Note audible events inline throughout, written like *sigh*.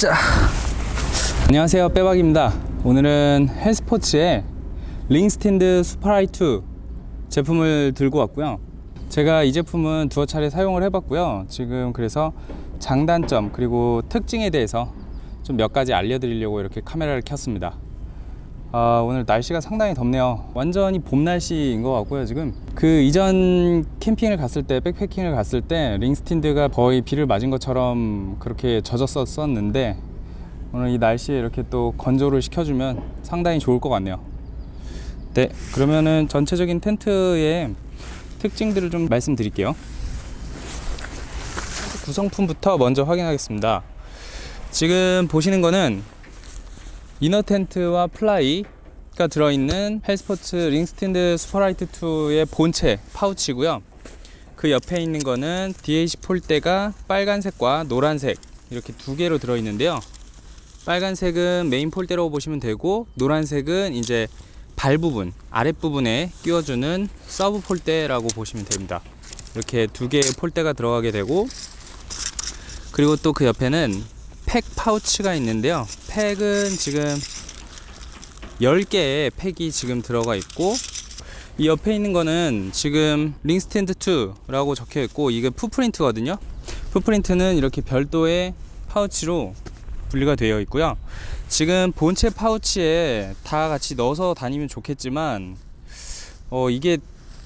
자. 안녕하세요. 빼박입니다. 오늘은 헬스포츠의 링스틴드 슈퍼라이2 제품을 들고 왔고요. 제가 이 제품은 두어 차례 사용을 해봤고요. 지금 그래서 장단점 그리고 특징에 대해서 좀 몇 가지 알려드리려고 이렇게 카메라를 켰습니다. 아, 오늘 날씨가 상당히 덥네요. 완전히 봄 날씨인 것 같고요, 지금. 그 이전 캠핑을 갔을 때, 백패킹을 갔을 때, 링스틴드가 거의 비를 맞은 것처럼 그렇게 젖었었는데, 오늘 이 날씨에 이렇게 또 건조를 시켜주면 상당히 좋을 것 같네요. 네, 그러면은 전체적인 텐트의 특징들을 좀 말씀드릴게요. 구성품부터 먼저 확인하겠습니다. 지금 보시는 거는 이너 텐트와 플라이가 들어있는 헬스포츠 링스틴드 슈퍼라이트 2의 본체 파우치고요. 그 옆에 있는 거는 DH 폴대가 빨간색과 노란색 이렇게 두 개로 들어있는데요. 빨간색은 메인 폴대라고 보시면 되고 노란색은 이제 발 부분 아랫부분에 끼워주는 서브 폴대라고 보시면 됩니다. 이렇게 두 개의 폴대가 들어가게 되고 그리고 또 그 옆에는 팩 파우치가 있는데요. 팩은 지금 10개의 팩이 지금 들어가 있고 이 옆에 있는 거는 지금 링스탠드 2라고 적혀 있고 이게 푸프린트거든요. 푸프린트는 이렇게 별도의 파우치로 분리가 되어 있고요. 지금 본체 파우치에 다 같이 넣어서 다니면 좋겠지만 어 이게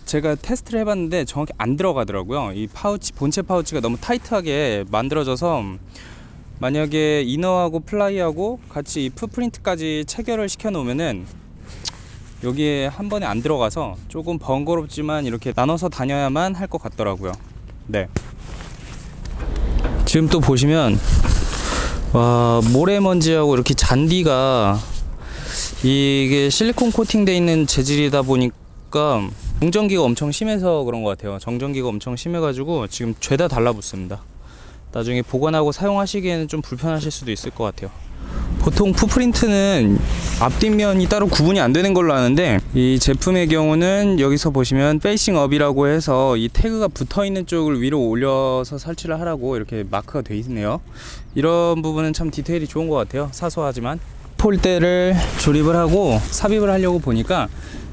제가 테스트를 해봤는데 정확히 안 들어가더라고요. 이 파우치 본체 파우치가 너무 타이트하게 만들어져서 만약에 이너하고 플라이하고 같이 이 푸프린트까지 체결을 시켜 놓으면은 여기에 한 번에 안 들어가서 조금 번거롭지만 이렇게 나눠서 다녀야만 할 것 같더라고요. 네. 지금 또 보시면 와 모래먼지하고 이렇게 잔디가 이게 실리콘 코팅돼 있는 재질이다 보니까 정전기가 엄청 심해서 그런 것 같아요. 정전기가 엄청 심해가지고 지금 죄다 달라붙습니다. 나중에 보관하고 사용하시기에는 좀 불편하실 수도 있을 것 같아요. 보통 푸프린트는 앞뒷면이 따로 구분이 안 되는 걸로 아는데 이 제품의 경우는 여기서 보시면 페이싱 업이라고 해서 이 태그가 붙어 있는 쪽을 위로 올려서 설치를 하라고 이렇게 마크가 돼 있네요. 이런 부분은 참 디테일이 좋은 것 같아요. 사소하지만 폴대를 조립을 하고 삽입을 하려고 보니까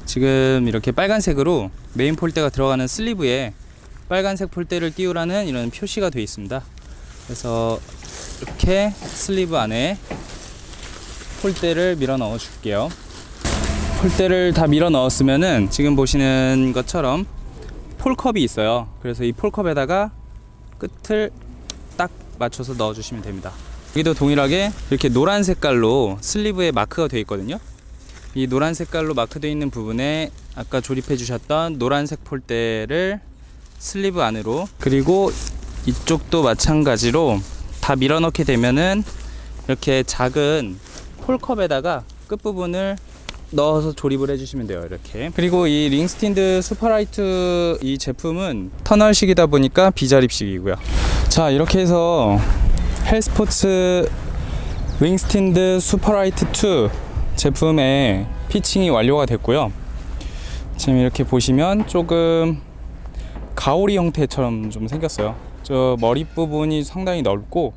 지금 이렇게 빨간색으로 메인 폴대가 들어가는 슬리브에 빨간색 폴대를 띄우라는 이런 표시가 되어 있습니다. 그래서 이렇게 슬리브 안에 폴대를 밀어 넣어 줄게요. 폴대를 다 밀어 넣었으면은 지금 보시는 것처럼 폴컵이 있어요. 그래서 이 폴컵에다가 끝을 딱 맞춰서 넣어 주시면 됩니다. 여기도 동일하게 이렇게 노란 색깔로 슬리브에 마크가 되어 있거든요. 이 노란 색깔로 마크되어 있는 부분에 아까 조립해 주셨던 노란색 폴대를 슬리브 안으로 그리고 이쪽도 마찬가지로 다 밀어넣게 되면은 이렇게 작은 폴컵에다가 끝부분을 넣어서 조립을 해주시면 돼요 이렇게. 그리고 이 링스틴드 슈퍼라이트 이 제품은 터널식이다 보니까 비자립식이고요. 자 이렇게 해서 헬스포츠 링스틴드 슈퍼라이트 2 제품의 피칭이 완료가 됐고요. 지금 이렇게 보시면 조금 가오리 형태처럼 좀 생겼어요 저 머리 부분이 상당히 넓고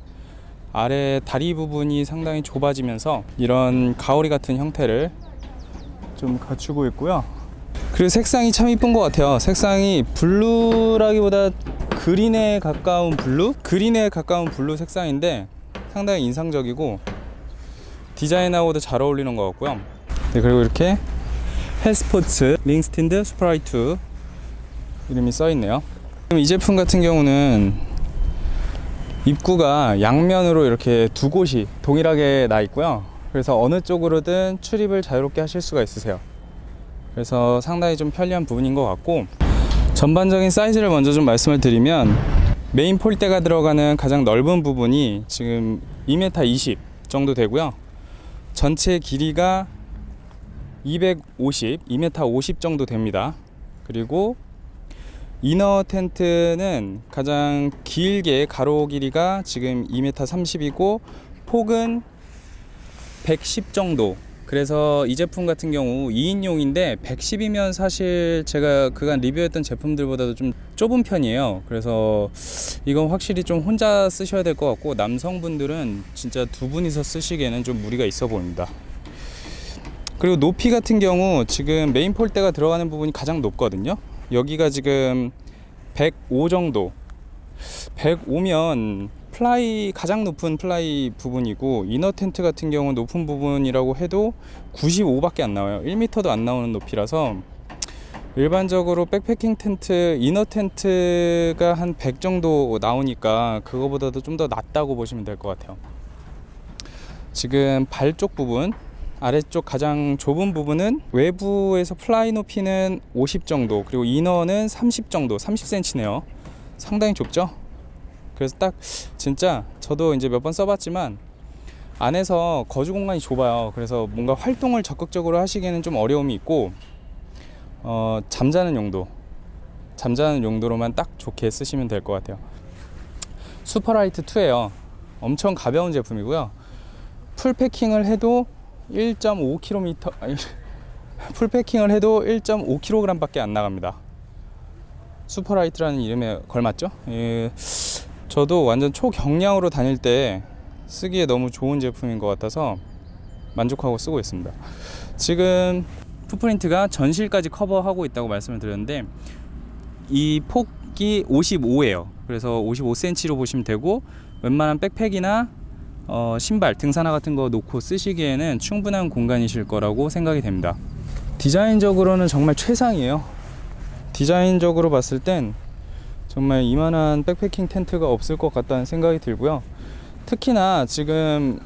아래 다리 부분이 상당히 좁아지면서 이런 가오리 같은 형태를 좀 갖추고 있고요. 그리고 색상이 참 이쁜 것 같아요. 색상이 블루라기보다 그린에 가까운 블루? 그린에 가까운 블루 색상인데 상당히 인상적이고 디자인하고도 잘 어울리는 것 같고요. 네, 그리고 이렇게 헬스포츠 링스틴드 스프라이트 이름이 써 있네요. 이 제품 같은 경우는 입구가 양면으로 이렇게 두 곳이 동일하게 나 있고요. 그래서 어느 쪽으로든 출입을 자유롭게 하실 수가 있으세요. 그래서 상당히 좀 편리한 부분인 것 같고 전반적인 사이즈를 먼저 좀 말씀을 드리면 메인 폴대가 들어가는 가장 넓은 부분이 지금 2m 20 정도 되고요. 전체 길이가 250, 2m 50 정도 됩니다. 그리고 이너 텐트는 가장 길게 가로 길이가 지금 2m 30이고 폭은 110 정도 그래서 이 제품 같은 경우 2인용인데 110이면 사실 제가 그간 리뷰했던 제품들보다도 좀 좁은 편이에요. 그래서 이건 확실히 좀 혼자 쓰셔야 될 것 같고 남성분들은 진짜 두 분이서 쓰시기에는 좀 무리가 있어 보입니다. 그리고 높이 같은 경우 지금 메인 폴대가 들어가는 부분이 가장 높거든요. 여기가 지금 105 정도. 105면 플라이 가장 높은 플라이 부분이고 이너 텐트 같은 경우 높은 부분이라고 해도 95밖에 안 나와요. 1m도 안 나오는 높이라서 일반적으로 백패킹 텐트 이너 텐트가 한 100 정도 나오니까 그거보다도 좀더 낫다고 보시면 될 것 같아요. 지금 발 쪽 부분 아래쪽 가장 좁은 부분은 외부에서 플라이 높이는 50 정도 그리고 이너는 30 정도 30cm네요. 상당히 좁죠? 그래서 딱 진짜 저도 이제 몇 번 써봤지만 안에서 거주 공간이 좁아요. 그래서 뭔가 활동을 적극적으로 하시기에는 좀 어려움이 있고 어, 잠자는 용도 잠자는 용도로만 딱 좋게 쓰시면 될 것 같아요. 슈퍼라이트 2예요. 엄청 가벼운 제품이고요. 풀 패킹을 해도 1.5km 아니 *laughs* 풀 패킹을 해도 1.5kg밖에 안 나갑니다. 슈퍼라이트라는 이름에 걸맞죠? 예, 저도 완전 초경량으로 다닐 때 쓰기에 너무 좋은 제품인 것 같아서 만족하고 쓰고 있습니다. 지금 풋프린트가 전실까지 커버하고 있다고 말씀을 드렸는데 이 폭이 55예요. 그래서 55cm로 보시면 되고 웬만한 백팩이나 어, 신발, 등산화 같은 거 놓고 쓰시기에는 충분한 공간이실 거라고 생각이 됩니다. 디자인적으로는 정말 최상이에요. 디자인적으로 봤을 땐 정말 이만한 백패킹 텐트가 없을 것 같다는 생각이 들고요. 특히나 지금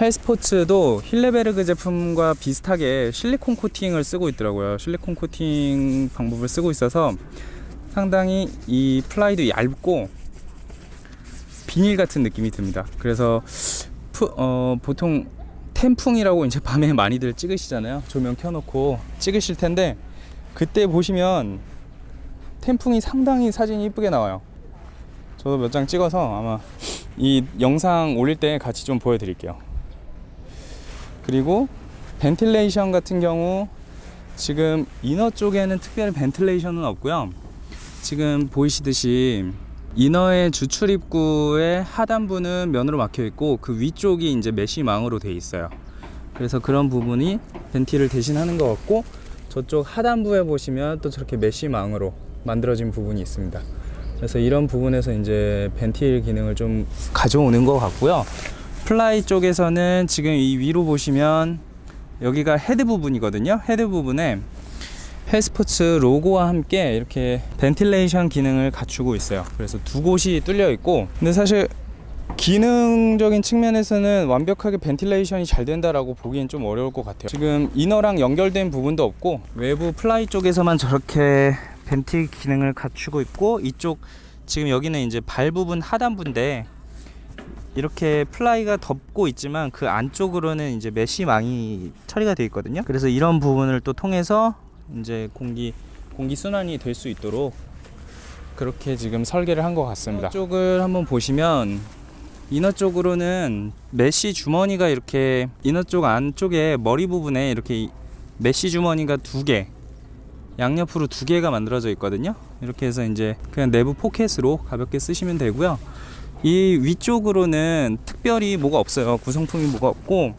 헬스포츠도 힐레베르그 제품과 비슷하게 실리콘 코팅을 쓰고 있더라고요. 실리콘 코팅 방법을 쓰고 있어서 상당히 이 플라이도 얇고 비닐 같은 느낌이 듭니다. 그래서 푸, 어, 보통 텐풍이라고 이제 *laughs* 밤에 많이들 찍으시잖아요. 조명 켜놓고 찍으실 텐데 그때 보시면 텐풍이 상당히 사진이 이쁘게 나와요. 저도 몇 장 찍어서 아마 이 영상 올릴 때 같이 좀 보여드릴게요. 그리고 벤틸레이션 같은 경우 지금 이너 쪽에는 특별히 벤틸레이션은 없고요. 지금 보이시듯이 이너의 주출 입구의 하단부는 면으로 막혀 있고 그 위쪽이 이제 메쉬망으로 돼 있어요. 그래서 그런 부분이 벤티를 대신하는 것 같고 저쪽 하단부에 보시면 또 저렇게 메쉬망으로 만들어진 부분이 있습니다. 그래서 이런 부분에서 이제 벤틸 기능을 좀 가져오는 것 같고요. 플라이 쪽에서는 지금 이 위로 보시면 여기가 헤드 부분이거든요. 헤드 부분에 헬스포츠 로고와 함께 이렇게 벤틸레이션 기능을 갖추고 있어요. 그래서 두 곳이 뚫려 있고, 근데 사실 기능적인 측면에서는 완벽하게 벤틸레이션이 잘 된다라고 보기엔 좀 어려울 것 같아요. 지금 이너랑 연결된 부분도 없고 외부 플라이 쪽에서만 저렇게 벤틸 기능을 갖추고 있고 이쪽 지금 여기는 이제 발 부분 하단부인데 이렇게 플라이가 덮고 있지만 그 안쪽으로는 이제 메쉬망이 처리가 되어 있거든요. 그래서 이런 부분을 또 통해서 이제 공기 공기 순환이 될 수 있도록 그렇게 지금 설계를 한 것 같습니다. 쪽을 한번 보시면 이너 쪽으로는 메쉬 주머니가 이렇게 이너 쪽 안쪽에 머리 부분에 이렇게 메쉬 주머니가 두 개, 양옆으로 두 개가 만들어져 있거든요. 이렇게 해서 이제 그냥 내부 포켓으로 가볍게 쓰시면 되고요. 이 위쪽으로는 특별히 뭐가 없어요. 구성품이 뭐가 없고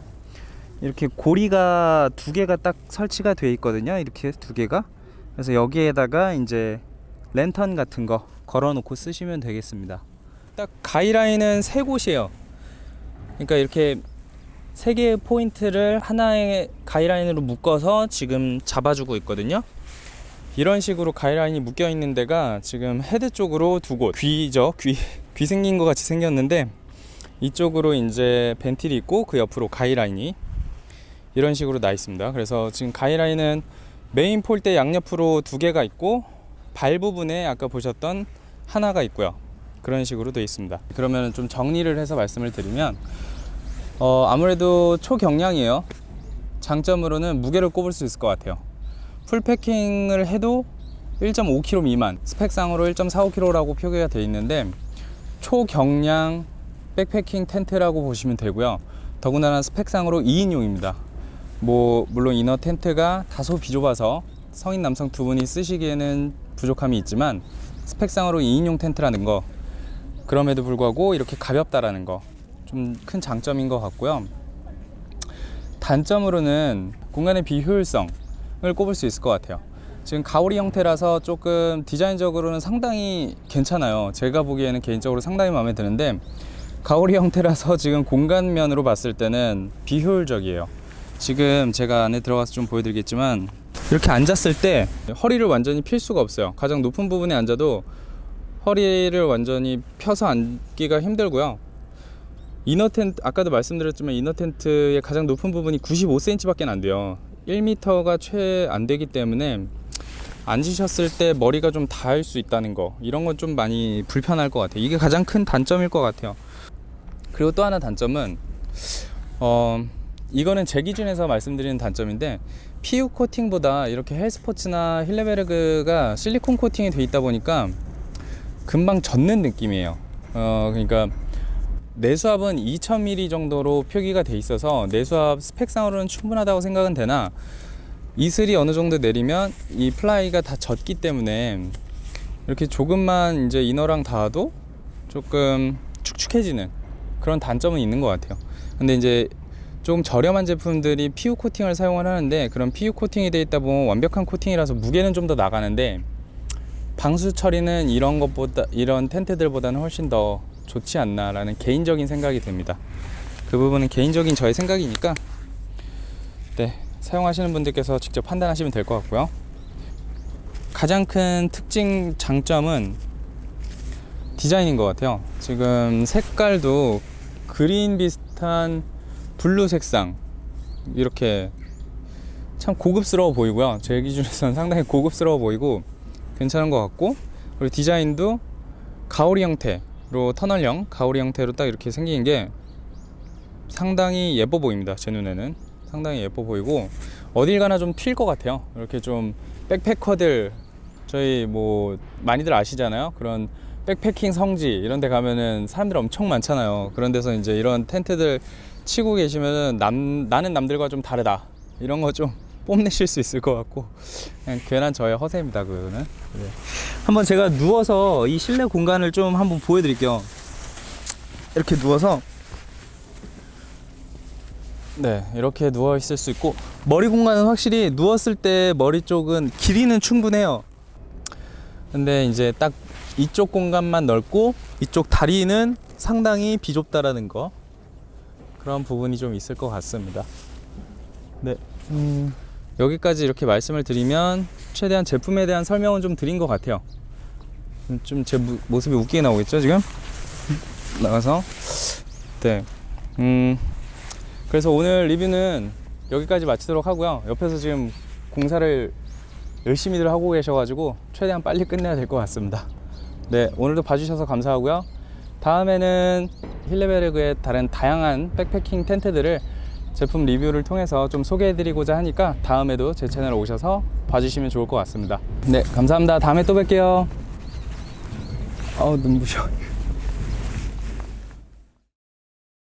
이렇게 고리가 두 개가 딱 설치가 돼 있거든요. 이렇게 두 개가. 그래서 여기에다가 이제 랜턴 같은 거 걸어 놓고 쓰시면 되겠습니다. 딱 가이라인은 세 곳이에요. 그러니까 이렇게 세 개의 포인트를 하나의 가이라인으로 묶어서 지금 잡아주고 있거든요. 이런 식으로 가이라인이 묶여 있는 데가 지금 헤드 쪽으로 두 곳. 귀죠. 귀, 귀 생긴 것 같이 생겼는데 이쪽으로 이제 벤틸이 있고 그 옆으로 가이라인이 이런 식으로 나 있습니다. 그래서 지금 가이라인은 메인 폴대 양옆으로 두 개가 있고 발 부분에 아까 보셨던 하나가 있고요. 그런 식으로 되어 있습니다. 그러면 좀 정리를 해서 말씀을 드리면 어, 아무래도 초경량이에요. 장점으로는 무게를 꼽을 수 있을 것 같아요. 풀 패킹을 해도 1.5kg 미만, 스펙상으로 1.45kg라고 표기가 되어 있는데 초경량 백패킹 텐트라고 보시면 되고요. 더군다나 스펙상으로 2인용입니다. 뭐 물론 이너 텐트가 다소 비좁아서 성인 남성 두 분이 쓰시기에는 부족함이 있지만 스펙상으로 2인용 텐트라는 거 그럼에도 불구하고 이렇게 가볍다라는 거 좀 큰 장점인 것 같고요. 단점으로는 공간의 비효율성을 꼽을 수 있을 것 같아요. 지금 가오리 형태라서 조금 디자인적으로는 상당히 괜찮아요. 제가 보기에는 개인적으로 상당히 마음에 드는데 가오리 형태라서 지금 공간면으로 봤을 때는 비효율적이에요. 지금 제가 안에 들어가서 좀 보여드리겠지만 이렇게 앉았을 때 허리를 완전히 필 수가 없어요. 가장 높은 부분에 앉아도 허리를 완전히 펴서 앉기가 힘들고요. 이너 텐트 아까도 말씀드렸지만 이너 텐트의 가장 높은 부분이 95cm밖에 안 돼요. 1m가 최 안 되기 때문에 앉으셨을 때 머리가 좀 닿을 수 있다는 거 이런 건 좀 많이 불편할 것 같아요. 이게 가장 큰 단점일 것 같아요. 그리고 또 하나 단점은 어 이거는 제 기준에서 말씀드리는 단점인데 PU 코팅보다 이렇게 헬스포츠나 힐레베르그가 실리콘 코팅이 돼 있다 보니까 금방 젖는 느낌이에요. 어 그러니까 내수압은 2000mm 정도로 표기가 돼 있어서 내수압 스펙상으로는 충분하다고 생각은 되나 이슬이 어느 정도 내리면 이 플라이가 다 젖기 때문에 이렇게 조금만 이제 이너랑 닿아도 조금 축축해지는 그런 단점은 있는 것 같아요. 근데 이제 조금 저렴한 제품들이 PU 코팅을 사용을 하는데 그런 PU 코팅이 돼 있다 보면 완벽한 코팅이라서 무게는 좀 더 나가는데 방수 처리는 이런 것보다 이런 텐트들보다는 훨씬 더 좋지 않나라는 개인적인 생각이 듭니다. 그 부분은 개인적인 저의 생각이니까 네 사용하시는 분들께서 직접 판단하시면 될 것 같고요. 가장 큰 특징 장점은 디자인인 것 같아요. 지금 색깔도 그린 비슷한 블루 색상 이렇게 참 고급스러워 보이고요. 제 기준에서는 *laughs* 상당히 고급스러워 보이고 괜찮은 것 같고 그리고 디자인도 가오리 형태로 터널형 가오리 형태로 딱 이렇게 생긴 게 상당히 예뻐 보입니다. 제 눈에는 상당히 예뻐 보이고 어딜 가나 좀 튈 것 같아요. 이렇게 좀 백패커들 저희 뭐 많이들 아시잖아요. 그런 백패킹 성지 이런 데 가면은 사람들 엄청 많잖아요. 그런 데서 이제 이런 텐트들 치고 계시면은 남, 나는 남들과 좀 다르다. 이런 거 좀 *laughs* 뽐내실 수 있을 것 같고 그냥 괜한 저의 허세입니다. 그거는. 네. 한번 제가 누워서 이 실내 공간을 좀 한번 보여드릴게요. 이렇게 누워서 네 이렇게 누워 있을 수 있고 머리 공간은 확실히 누웠을 때 머리 쪽은 길이는 충분해요. 근데 이제 딱 이쪽 공간만 넓고 이쪽 다리는 상당히 비좁다라는 거 그런 부분이 좀 있을 것 같습니다. 네, 음, 여기까지 이렇게 말씀을 드리면 최대한 제품에 대한 설명은 좀 드린 것 같아요. 좀 제 모습이 웃기게 나오겠죠 지금? *laughs* 나가서 네, 음, 그래서 오늘 리뷰는 여기까지 마치도록 하고요. 옆에서 지금 공사를 열심히들 하고 계셔가지고 최대한 빨리 끝내야 될 것 같습니다. 네, 오늘도 봐주셔서 감사하고요. 다음에는 힐레베르그의 다른 다양한 백패킹 텐트들을 제품 리뷰를 통해서 좀 소개해드리고자 하니까 다음에도 제 채널 오셔서 봐주시면 좋을 것 같습니다. 네, 감사합니다. 다음에 또 뵐게요. 아우, 눈부셔.